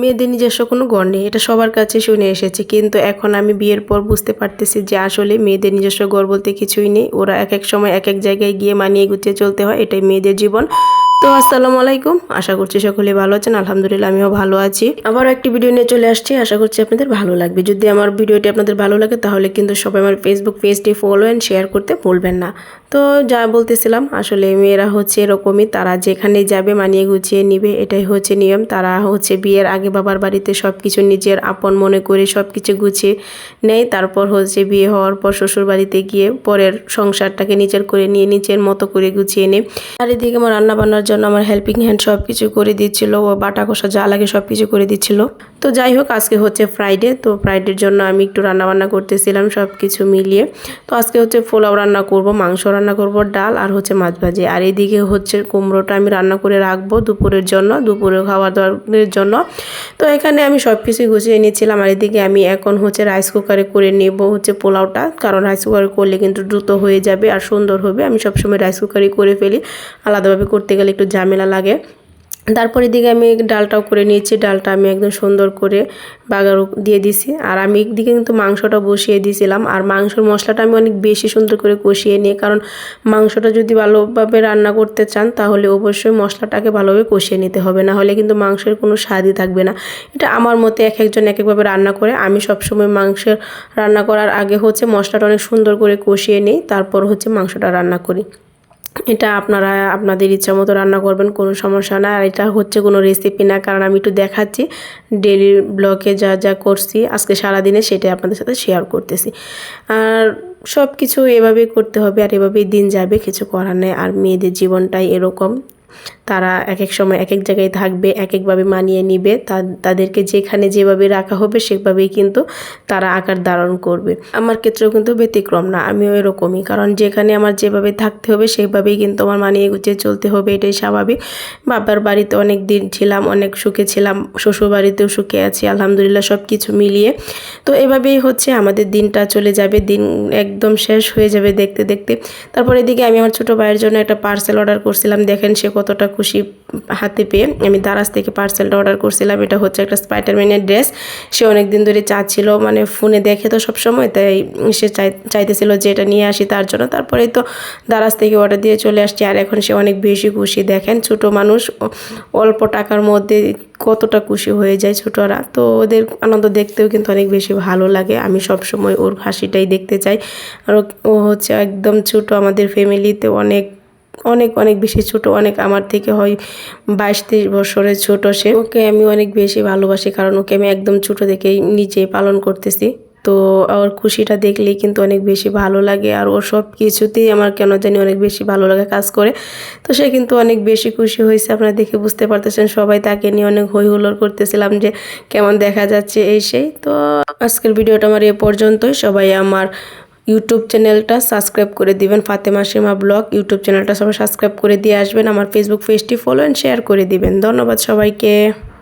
মেয়েদের নিজস্ব কোনো গড় নেই, এটা সবার কাছে শুনে এসেছে। কিন্তু এখন আমি বিয়ের পর বুঝতে পারতেছি যে আসলে মেয়েদের নিজস্ব গড় বলতে কিছুই নেই। ওরা এক এক সময় এক এক জায়গায় গিয়ে মানিয়ে গুছিয়ে চলতে হয়, এটাই মেয়েদের জীবন। তো আসসালামু আলাইকুম। আশা করছি সকলে ভালো আছেন, আলহামদুলিল্লাহ আমিও ভালো আছি। আবারও একটি ভিডিও নিয়ে চলে আসছি, আশা করছি আপনাদের ভালো লাগবে। যদি আমার ভিডিওটি আপনাদের ভালো লাগে, তাহলে কিন্তু সবাই আমার ফেসবুক পেজটি ফলো অ্যান্ড শেয়ার করতে ভুলবেন না। তো যা বলতেছিলাম, আসলে মেয়েরা হচ্ছে এরকমই, তারা যেখানে যাবে মানিয়ে গুছিয়ে নিবে, এটাই হচ্ছে নিয়ম। তারা হচ্ছে বিয়ের আগে বাবার বাড়িতে সব কিছু নিজের আপন মনে করে সব কিছু গুছিয়ে নেয়। তারপর হচ্ছে বিয়ে হওয়ার পর শ্বশুর বাড়িতে গিয়ে পরের সংসারটাকে নিজের করে নিয়ে, নিজের মতো করে গুছিয়ে নেয়। চারিদিকে আমার রান্না বান্নার জন্য আমার হেল্পিং হ্যান্ড সব কিছু করে দিচ্ছিল, ও বাটা কষা যা লাগে সব কিছু করে দিচ্ছিল। তো যাই হোক, আজকে হচ্ছে ফ্রাইডে তো ফ্রাইডের জন্য আমি একটু রান্নাবান্না করতেছিলাম সব কিছু মিলিয়ে। তো আজকে হচ্ছে পোলাও রান্না করব, মাংস রান্না করব, ডাল আর হচ্ছে মাছ ভাজি। আর এদিকে হচ্ছে কুমড়োটা আমি রান্না করে রাখব দুপুরের জন্য দুপুরে খাওয়া দাওয়ার জন্য। তো এখানে আমি সব কিছুই গুছিয়ে নিচ্ছিলাম। আর এদিকে আমি এখন হচ্ছে রাইস কুকারে করে নেব হচ্ছে পোলাওটা। কারণ রাইস কুকারে করলে কিন্তু দ্রুত হয়ে যাবে আর সুন্দর হবে। আমি সবসময় রাইস কুকারে করে ফেলি। আলাদাভাবে করতে গেলে একটু ঝামেলা লাগে। তারপরে দিকে আমি ডালটাও করে নিয়েছি। ডালটা আমি একদম সুন্দর করে বাগার দিয়ে দিছি। আর আমি একদিকে কিন্তু মাংসটা বসিয়ে দিয়েছিলাম আর মাংসর মশলাটা আমি অনেক বেশি সুন্দর করে কষিয়ে নিই কারণ মাংসটা যদি ভালোভাবে রান্না করতে চান, তাহলে অবশ্যই মশলাটাকে ভালোভাবে কষিয়ে নিতে হবে। না হলে কিন্তু মাংসের কোনো স্বাদই থাকবে না। এটা আমার মতে এক একজন এক একভাবে রান্না করে। আমি সবসময় মাংসের রান্না করার আগে হচ্ছে মশলাটা অনেক সুন্দর করে কষিয়ে নিই। তারপর হচ্ছে মাংসটা রান্না করি। এটা আপনারা, আপনাদের ইচ্ছা মতো রান্না করবেন, কোনো সমস্যা না আর এটা হচ্ছে কোনো রেসিপি না, কারণ আমি একটু দেখাচ্ছি। ডেলি ব্লগে যা যা করছি, আজকে সারা দিনে সেটাই আপনাদের সাথে শেয়ার করতেছি। আর সব কিছু এভাবেই করতে হবে, আর এভাবেই দিন যাবে, কিছু করার নেই। আর মেয়েদের জীবনটাই এরকম। তারা এক এক সময় এক এক জায়গায় থাকবে এক একভাবে মানিয়ে নিবে। তাদেরকে যেখানে যেভাবে রাখা হবে সেভাবেই কিন্তু তারা আকার ধারণ করবে। আমার ক্ষেত্রেও কিন্তু ব্যতিক্রম না, আমিও এরকমই। কারণ যেখানে আমার যেভাবে থাকতে হবে সেভাবেই কিন্তু আমার মানিয়ে গুছিয়ে চলতে হবে, এটাই স্বাভাবিক। বাবার বাড়িতে অনেক দিন ছিলাম, অনেক সুখে ছিলাম শ্বশুর বাড়িতেও সুখে আছি, আলহামদুলিল্লাহ সব কিছু মিলিয়ে। তো এভাবেই হচ্ছে, আমাদের দিনটা চলে যাবে, দিন একদম শেষ হয়ে যাবে দেখতে দেখতে। তারপর এদিকে আমি আমার ছোটো ভাইয়ের জন্য একটা পার্সেল অর্ডার করছিলাম, দেখেন সে কতটা খুশি হাতে পেয়ে আমি দারাজ থেকে পার্সেলটা অর্ডার করছিলাম। এটা হচ্ছে একটা স্পাইডারম্যানের ড্রেস। সে অনেক দিন ধরে চাচ্ছিল মানে ফোনে দেখে তো সব সময় তাই সে চাই, চাইতেছিল যে এটা নিয়ে আসি তার জন্য। তারপরেই তো দারাজ থেকে অর্ডার দিয়ে চলে আসছি। আর এখন সে অনেক বেশি খুশি। দেখেন, ছোট মানুষ অল্প টাকার মধ্যে কতটা খুশি হয়ে যায় ছোটরা। তো ওদের আনন্দ দেখতেও কিন্তু অনেক বেশি ভালো লাগে। আমি সব সময় ওর হাসিটাই দেখতে চাই। আর ও হচ্ছে একদম ছোট আমাদের ফ্যামিলিতে অনেক অনেক অনেক বেশি ছোট, অনেক আমার থেকে হয় বাইশ, তেইশ বছরের ছোট সে। ওকে আমি অনেক বেশি ভালোবাসি কারণ ওকে আমি একদম ছোট থেকেই নিজে পালন করতেছি। তো ওর খুশিটা দেখলেই কিন্তু অনেক বেশি ভালো লাগে আর ওর সব কিছুতেই আমার কেন জানি অনেক বেশি ভালো লাগে কাজ করে। তো সে কিন্তু অনেক বেশি খুশি হয়েছে, আপনারা দেখে বুঝতে পারতেছেন। সবাই তাকে নিয়ে অনেক হই হুল্লোড় করতেছিলাম যে কেমন দেখা যাচ্ছে এই সেই। তো আজকের ভিডিওটা আমার এ পর্যন্তই। সবাই আমার ইউটিউব চ্যানেলটা সাবস্ক্রাইব করে দিবেন। ফাতেমা সীমা ব্লগ ইউটিউব চ্যানেলটা সবাই সাবস্ক্রাইব করে দিয়ে আসবেন। আমার ফেসবুক পেজটি ফলো অ্যান্ড শেয়ার করে দিবেন। ধন্যবাদ সবাইকে।